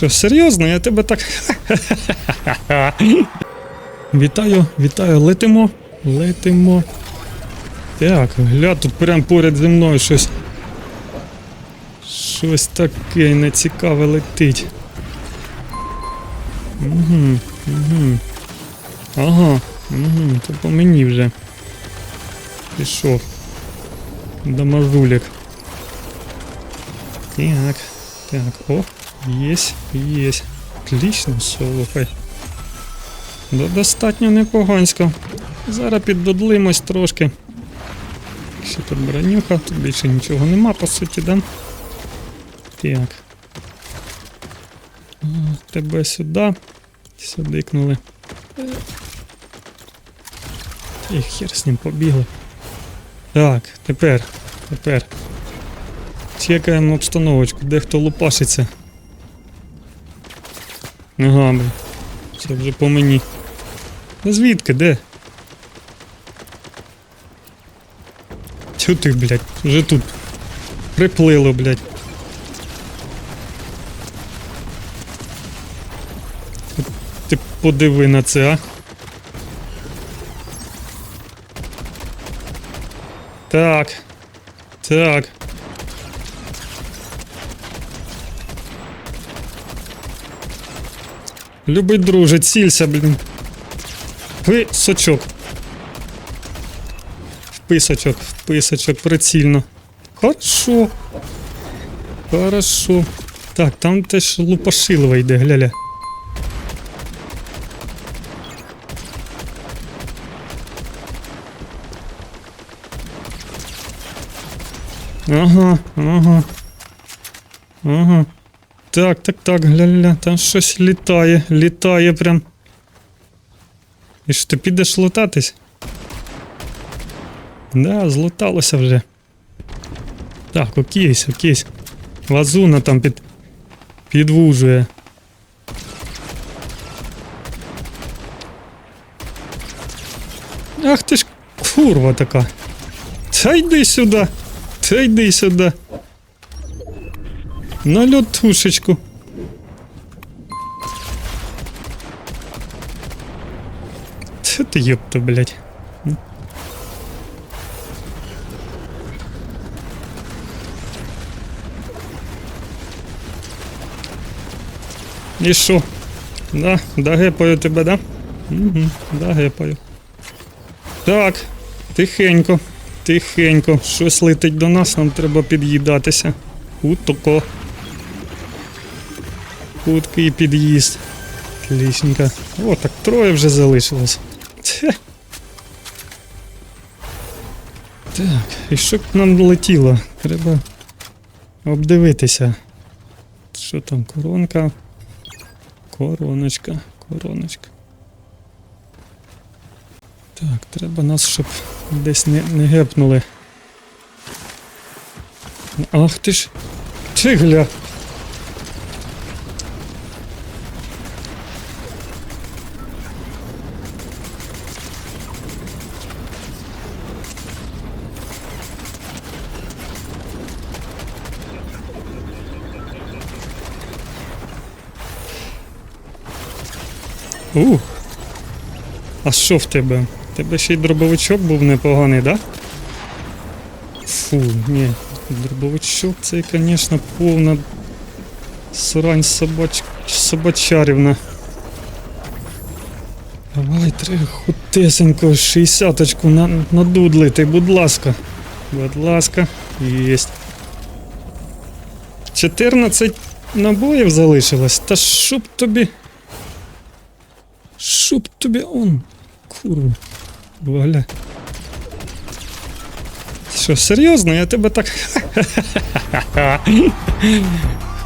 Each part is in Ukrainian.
що, серйозно, я тебе так. вітаю, вітаю, летимо, летимо. Так, гля, тут прям поряд зі мною щось. Щось таке нецікаве летить. Угу, угу. Ага, угу, то по мені вже. Пішов. Дамажулік. Так, так, о, єсть, єсть. Отлично, слухай. Да достатньо непогансько. Зараз піддодлимось трошки. Ще тут бронюха, тут більше нічого нема, по суті, да? Так. Тебе сюди. Сюдикнули. І хер з ним побігли. Так, тепер, тепер. Чекаємо обстановочку, де хто лупашиться. Ага, блін. Це вже по мені. Ну звідки, де? Чо ти, блядь, вже тут приплило, блядь. Ти подиви на це, а? Так. Так. Любий друже, цілься, блін. Ви сочок. Вписочок, вписочок, прицільно. Хорошо. Хорошо. Так, там теж лупашилова йде, гляля. Ага, ага. Ага. Так, так, так, гля-ля, там щось літає, літає прям. І що ти підеш лутатись? Да, злуталося вже. Так, окейсь, окейсь. Лазуна там під. підвужує. Ах ти ж курва така. Та йди сюди. Та йди сюди. На льотушечку. Це ти ёпта, блядь. І що? Да, дагепаю тебе, да? Угу, дагепаю. Так, тихенько, тихенько. Щось летить до нас, нам треба під'їдатися. Утоко. Хуткий під'їзд. Отличненько. О, так троє вже залишилось. Тьхе. Так, і що б нам летіло? Треба обдивитися. Що там, коронка? Короночка, короночка. Так, треба нас, щоб десь не, не гепнули. Ах ти ж. Ти гля. Ух. А що в тебе? Тебе ще й дробовичок був непоганий, да? Фу, ні. Дробовичок це, звісно, повна срань собач... собачарівна. Давай, треба хутесенько, 60-очку на... надудлити, будь ласка. Будь ласка, єсть. 14 набоїв залишилось, та щоб тобі. Щоб тобі он. Курва. Бля. Що, серйозно? Я тебе так.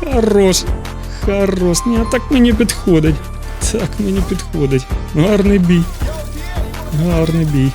Хорош. Хорош. Ні, так мені підходить. Так мені підходить. Гарний бій. Гарний бій.